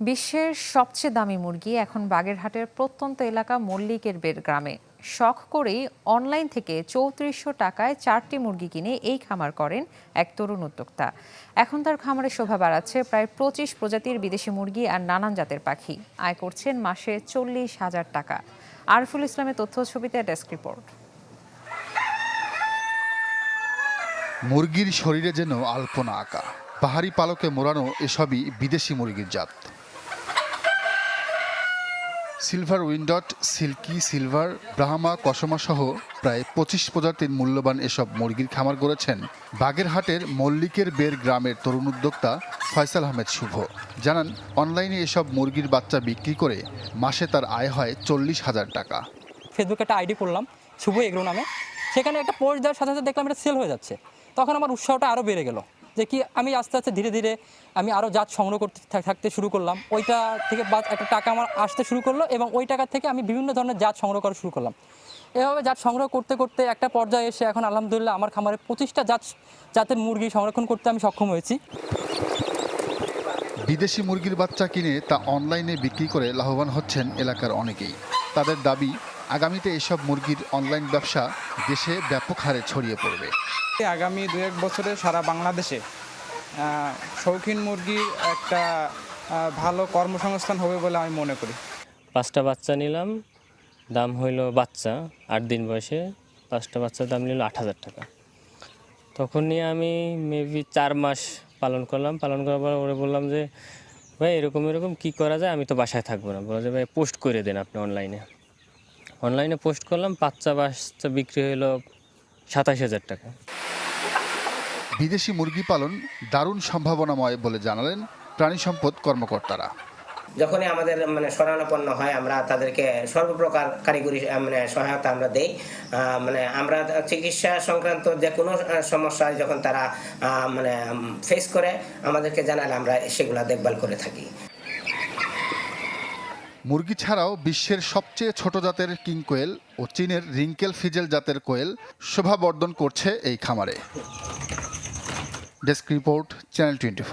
বিশ্বের সবচেয়ে দামি মুরগি এখন বাগেরহাটের প্রত্যন্ত এলাকা মল্লিকের বের গ্রামে। শখ করেই অনলাইন থেকে চৌত্রিশশো টাকায় চারটি মুরগি কিনে এই খামার করেন এক তরুণ উদ্যোক্তা। এখন তার খামারে শোভা বাড়াচ্ছে প্রায় পঁচিশ প্রজাতির বিদেশি মুরগি আর নানান জাতের পাখি। আয় করছেন মাসে চল্লিশ হাজার টাকা। আরফুল ইসলামের তথ্য ছবিতে ডেস্ক রিপোর্ট। মুরগির শরীরে যেন আলপনা আঁকা, পাহাড়ি পালকে মোড়ানো এসবই বিদেশি মুরগির জাত। Silver wyandotte silkie silver Brahma কসমা সহ প্রায় পঁচিশ প্রজাতির মূল্যবান এসব মুরগির খামার গড়েছেন বাগেরহাটের মল্লিকের বের গ্রামের তরুণ উদ্যোক্তা ফয়সাল আহমেদ শুভ। জানান, অনলাইনে এসব মুরগির বাচ্চা বিক্রি করে মাসে তার আয় হয় চল্লিশ হাজার টাকা। ফেসবুকে একটা আইডি করলাম শুভ এগ্রো নামে। সেখানে একটা পোস্ট দেওয়ার সাথে সাথে দেখলাম এটা সেল হয়ে যাচ্ছে। তখন আমার উৎসাহটা আরও বেড়ে গেল। কি আমি আস্তে আস্তে ধীরে ধীরে আমি আরও জাত সংগ্রহ করতে থাকতে শুরু করলাম। ওইটা থেকে বা একটা টাকা আমার আসতে শুরু করল এবং ওই টাকা থেকে আমি বিভিন্ন ধরনের জাত সংগ্রহ করা শুরু করলাম। এভাবে জাত সংগ্রহ করতে করতে একটা পর্যায়ে এসে এখন আলহামদুলিল্লাহ আমার খামারে পঁচিশটা জাত, জাতের মুরগি সংরক্ষণ করতে আমি সক্ষম হয়েছি। বিদেশি মুরগির বাচ্চা কিনে তা অনলাইনে বিক্রি করে লাভবান হচ্ছেন এলাকার অনেকেই। তাদের দাবি আগামীতে এসব মুরগির অনলাইন ব্যবসা দেশে ব্যাপক হারে ছড়িয়ে পড়বে। আগামী দু এক বছরে সারা বাংলাদেশে শৌখিন মুরগির একটা ভালো কর্মসংস্থান হবে বলে আমি মনে করি। পাঁচটা বাচ্চা নিলাম দাম হইল বাচ্চা আট দিন বয়সে। পাঁচটা বাচ্চার দাম নিল আট হাজার টাকা। তখন নিয়ে আমি মেবি চার মাস পালন করলাম। পালন করার পর ওরে বললাম যে ভাই এরকম এরকম কী করা যায়? আমি তো বাসায় থাকব না। বলে যে ভাই পোস্ট করে দেন আপনি অনলাইনে অনলাইনে পোস্ট করলাম বাচ্চা বাচ্চা বিক্রি হলো সাতাশ হাজার টাকা। বিদেশি মুরগি পালন দারুণ সম্ভাবনাময় বলে জানালেন প্রাণী সম্পদ কর্মকর্তারা। যখনই আমাদের মানে শরণাপন্ন হয় আমরা তাদেরকে সর্বপ্রকার কারিগরি মানে সহায়তা আমরা দেই। মানে আমরা চিকিৎসা সংক্রান্ত যে কোনো সমস্যা যখন তারা মানে ফেস করে আমাদেরকে জানালে আমরা সেগুলো দেখভাল করে থাকি। মুরগি ছাড়াও বিশ্বের সবচেয়ে ছোট জাতের কিং কোয়েল ও চীনের রিঙ্কেল ফিজেল জাতের কোয়েল শোভাবর্ধন করছে এই খামারে। Desk report, channel twenty